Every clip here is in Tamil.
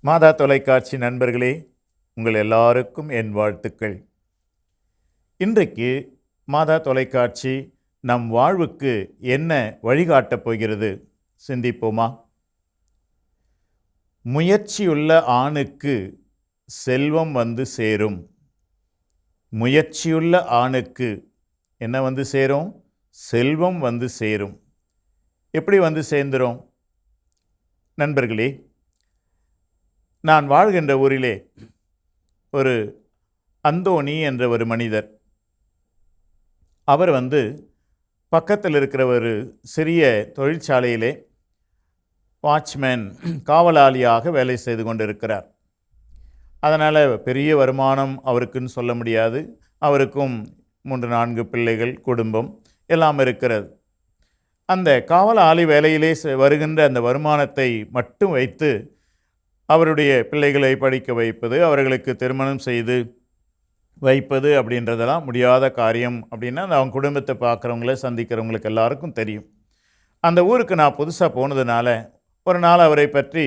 மாதா தொலைக்காட்சி நண்பர்களே உங்கள் எல்லாருக்கும் என் வாழ்த்துக்கள். இன்றைக்கு மாதா தொலைக்காட்சி நம் வாழ்வுக்கு என்ன வழிகாட்டப் போகிறது? சிந்திப்போமா? முயற்சியுள்ள ஆணுக்கு செல்வம் வந்து சேரும். முயற்சியுள்ள ஆணுக்கு என்ன வந்து சேரும்? செல்வம் வந்து சேரும். எப்படி வந்து சேர்ந்துரும்? நண்பர்களே நான் வாழ்கின்ற ஊரிலே ஒரு அந்தோணி என்ற ஒரு மனிதர். அவர் வந்து பக்கத்தில் இருக்கிற ஒரு சிறிய தொழிற்சாலையிலே வாட்ச்மேன் காவலாளியாக வேலை செய்து கொண்டிருக்கிறார். அதனால் பெரிய வருமானம் அவருக்குன்னு சொல்ல முடியாது. அவருக்கும் மூன்று நான்கு பிள்ளைகள் குடும்பம் எல்லாம் இருக்கிறது. அந்த காவலாளி வேலையிலே வருகின்ற அந்த வருமானத்தை மட்டும் வைத்து அவருடைய பிள்ளைகளை படிக்க வைப்பது அவர்களுக்கு திருமணம் செய்து வைப்பது அப்படின்றதெல்லாம் முடியாத காரியம் அப்படின்னா அந்த அவங்க குடும்பத்தை பார்க்குறவங்கள சந்திக்கிறவங்களுக்கு எல்லாருக்கும் தெரியும். அந்த ஊருக்கு நான் புதுசாக போனதுனால ஒரு நாள் அவரை பற்றி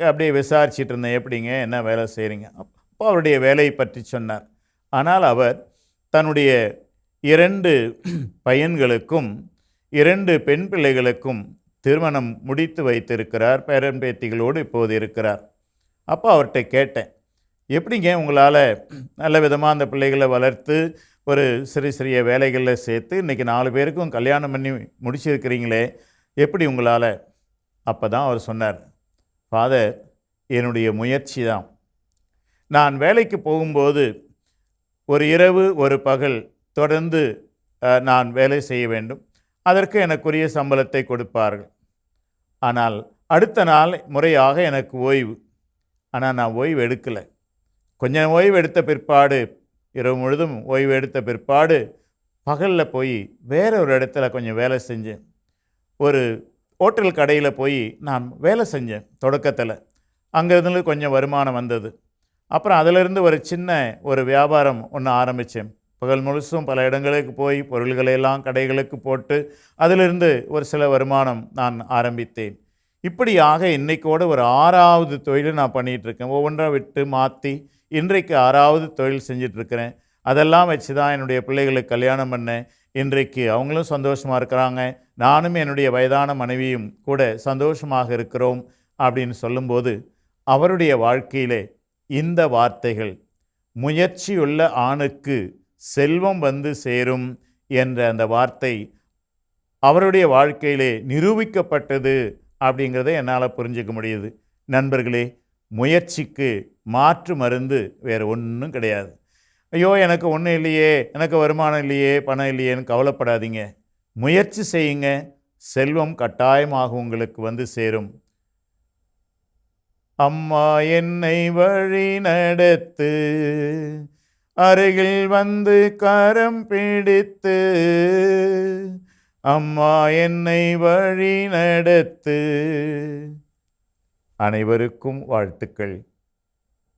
அப்படியே விசாரிச்சிட்டு இருந்தேன் எப்படிங்க? என்ன வேலை செய்கிறீங்க அப்போ அவருடைய வேலையை பற்றி சொன்னார். ஆனால் அவர் தன்னுடைய இரண்டு பையன்களுக்கும் இரண்டு பெண் பிள்ளைகளுக்கும் திருமணம் முடித்து வைத்திருக்கிறார். பேரன் பேத்திகளோடு இப்போது இருக்கிறார். அப்போ அவர்கிட்ட கேட்டேன் எப்படிங்க உங்களால் நல்ல விதமாக அந்த பிள்ளைகளை வளர்த்து ஒரு சிறு சிறிய வேலைகளில் சேர்த்து இன்றைக்கி நாலு பேருக்கும் கல்யாணம் பண்ணி முடிச்சிருக்கிறீங்களே எப்படி உங்களால்? அப்போ தான் அவர் சொன்னார் ஃபாதர் என்னுடைய முயற்சி தான். நான் வேலைக்கு போகும்போது ஒரு இரவு ஒரு பகல் தொடர்ந்து நான் வேலை செய்ய வேண்டும். அதற்கு எனக்குரிய சம்பளத்தை கொடுப்பார்கள். ஆனால் அடுத்த நாள் முறையாக எனக்கு ஓய்வு. ஆனால் நான் ஓய்வு எடுக்கலை. கொஞ்சம் ஓய்வு எடுத்த பிற்பாடு இரவு முழுதும் ஓய்வு எடுத்த பிற்பாடு பகலில் போய் வேற ஒரு இடத்துல கொஞ்சம் வேலை செஞ்சேன். ஒரு ஹோட்டல் கடையில் போய் நான் வேலை செஞ்சேன் தொடக்கத்தில். அங்கேருந்து கொஞ்சம் வருமானம் வந்தது. அப்புறம் அதிலிருந்து ஒரு சின்ன ஒரு வியாபாரம் ஒன்று ஆரம்பித்தேன் பகல் முழுசும் பல இடங்களுக்கு போய் பொருள்களை எல்லாம் கடைகளுக்கு போட்டு அதிலிருந்து ஒரு சில வருமானம் நான் ஆரம்பித்தேன். இப்படியாக இன்றைக்கோட ஒரு ஆறாவது தொழிலை நான் பண்ணிகிட்டு இருக்கேன் ஒவ்வொன்றா விட்டு மாற்றி இன்றைக்கு ஆறாவது தொழில் செஞ்சிட்ருக்கிறேன் அதெல்லாம் வச்சு தான் என்னுடைய பிள்ளைகளுக்கு கல்யாணம் பண்ணேன். இன்றைக்கு அவங்களும் சந்தோஷமாக இருக்கிறாங்க. நானும் என்னுடைய வயதான மனைவியும் கூட சந்தோஷமாக இருக்கிறோம் அப்படின்னு சொல்லும்போது அவருடைய வாழ்க்கையிலே இந்த வார்த்தைகள் முயற்சியுள்ள ஆணுக்கு செல்வம் வந்து சேரும் என்ற அந்த வார்த்தை அவருடைய வாழ்க்கையிலே நிரூபிக்கப்பட்டது அப்படிங்கிறத என்னால் புரிஞ்சுக்க முடியுது. நண்பர்களே முயற்சிக்கு மாற்று மருந்து வேறு ஒன்றும் கிடையாது. ஐயோ எனக்கு ஒன்றும் இல்லையே எனக்கு வருமானம் இல்லையே பணம் இல்லையேன்னு கவலைப்படாதீங்க. முயற்சி செய்யுங்க செல்வம் கட்டாயமாக உங்களுக்கு வந்து சேரும். அம்மா என்னை வழி நடத்து. அருகில் வந்து கரம் பிடித்து அம்மா என்னை வழி நடத்து அனைவருக்கும் வாழ்த்துக்கள்.